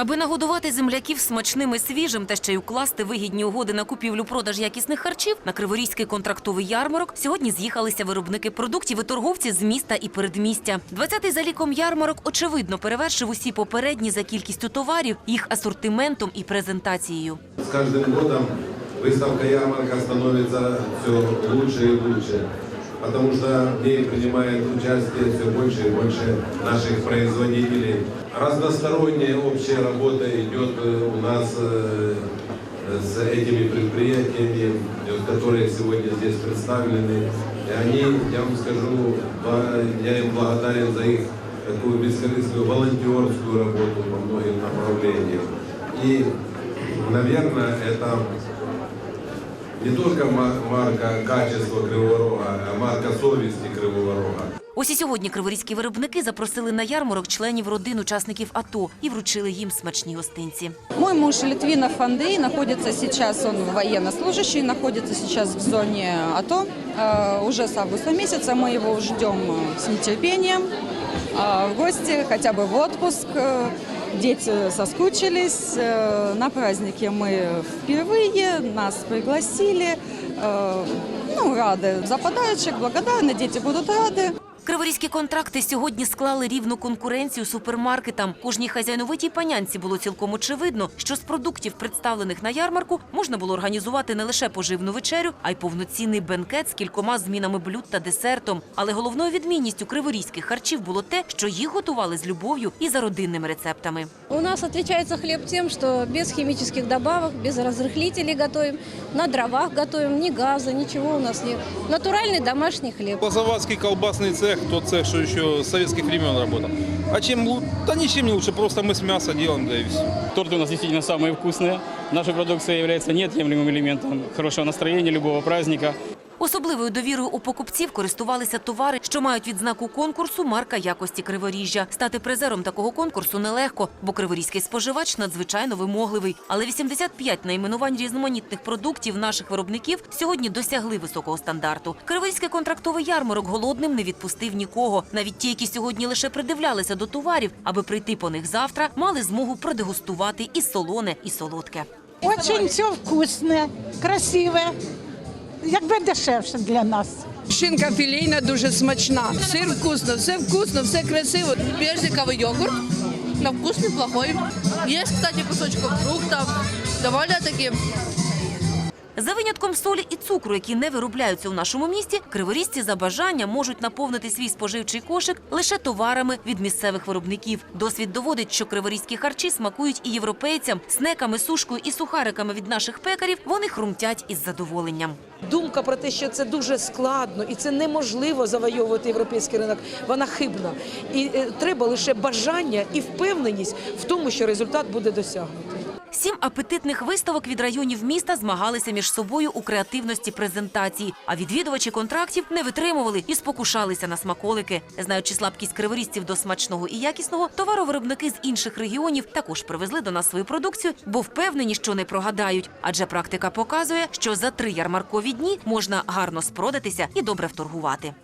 Аби нагодувати земляків смачними свіжим та ще й укласти вигідні угоди на купівлю-продаж якісних харчів, на Криворізький контрактовий ярмарок сьогодні з'їхалися виробники продуктів і торговці з міста і передмістя. 20-й за ліком ярмарок очевидно перевершив усі попередні за кількістю товарів, їх асортиментом і презентацією. С каждым годом выставка ярмарка становится все лучше и лучше, потому что в ней принимает участие все больше и больше наших производителей. Разносторонняя общая работа идет э, у нас э, с этими предприятиями, э, которые сегодня здесь представлены. И они, я вам скажу, я им благодарен за их такую бескорыстную волонтерскую работу по многим направлениям. И Наверное, это не только ма- марка качества Кривого Рога, а марка совести Кривого Рога. Ось і сьогодні криворізькі виробники запросили на ярмарок членів родин учасників АТО і вручили їм смачні гостинці. Мой муж Литвинов Андрей находится сейчас, он военнослужащий, находится сейчас в зоне АТО. Э, Уже с августа месяца мы его ждем э, с нетерпением э, в гости, хотя бы в отпуск. Э, Дети соскучились. Э, На празднике мы впервые, нас пригласили. Э, Ну, рады за подарочек, благодарны, дети будут рады. Криворізькі контракти сьогодні склали рівну конкуренцію супермаркетам. Кожній хазяйновитій панянці було цілком очевидно, що з продуктів, представлених на ярмарку, можна було організувати не лише поживну вечерю, а й повноцінний бенкет з кількома змінами блюд та десертом. Але головною відмінністю криворізьких харчів було те, що їх готували з любов'ю і за родинними рецептами. У нас отличается хлеб тем, что без химических добавок, без разрыхлителей готовим, на дровах готовим, ни газа, ничего у нас нет. Натуральный домашний хлеб. Лозоватский колбасный цех, тот цех, что еще с советских времен работал. А чем лучше? Да ничем не лучше, просто мы с мяса делаем, да и все. Торты у нас действительно самые вкусные. Наша продукция является неотъемлемым элементом хорошего настроения любого праздника. Особливою довірою у покупців користувалися товари, що мають відзнаку конкурсу марка якості Криворіжжя. Стати призером такого конкурсу нелегко, бо криворізький споживач надзвичайно вимогливий. Але 85 найменувань різноманітних продуктів наших виробників сьогодні досягли високого стандарту. Криворізький контрактовий ярмарок голодним не відпустив нікого. Навіть ті, які сьогодні лише придивлялися до товарів, аби прийти по них завтра, мали змогу продегустувати і солоне, і солодке. Очень все вкусне, красиве, якби дешевше для нас. Шинка філійна дуже смачна. Сир вкусно, все вкусно, все красиво. Персиковый йогурт. На вкус неплохой. Є, кстати, кусочков фруктов. Довольно-таки За винятком солі і цукру, які не виробляються у нашому місті, криворізці за бажання можуть наповнити свій споживчий кошик лише товарами від місцевих виробників. Досвід доводить, що криворізькі харчі смакують і європейцям, снеками, сушкою і сухариками від наших пекарів. Вони хрумтять із задоволенням. Думка про те, що це дуже складно і це неможливо завойовувати європейський ринок, вона хибна. І е, треба лише бажання і впевненість в тому, що результат буде досягнутий. Сім апетитних виставок від районів міста змагалися між собою у креативності презентації. А відвідувачі контрактів не витримували і спокушалися на смаколики. Знаючи слабкість криворізців до смачного і якісного, товаровиробники з інших регіонів також привезли до нас свою продукцію, бо впевнені, що не прогадають. Адже практика показує, що за три ярмаркові дні можна гарно спродатися і добре вторгувати.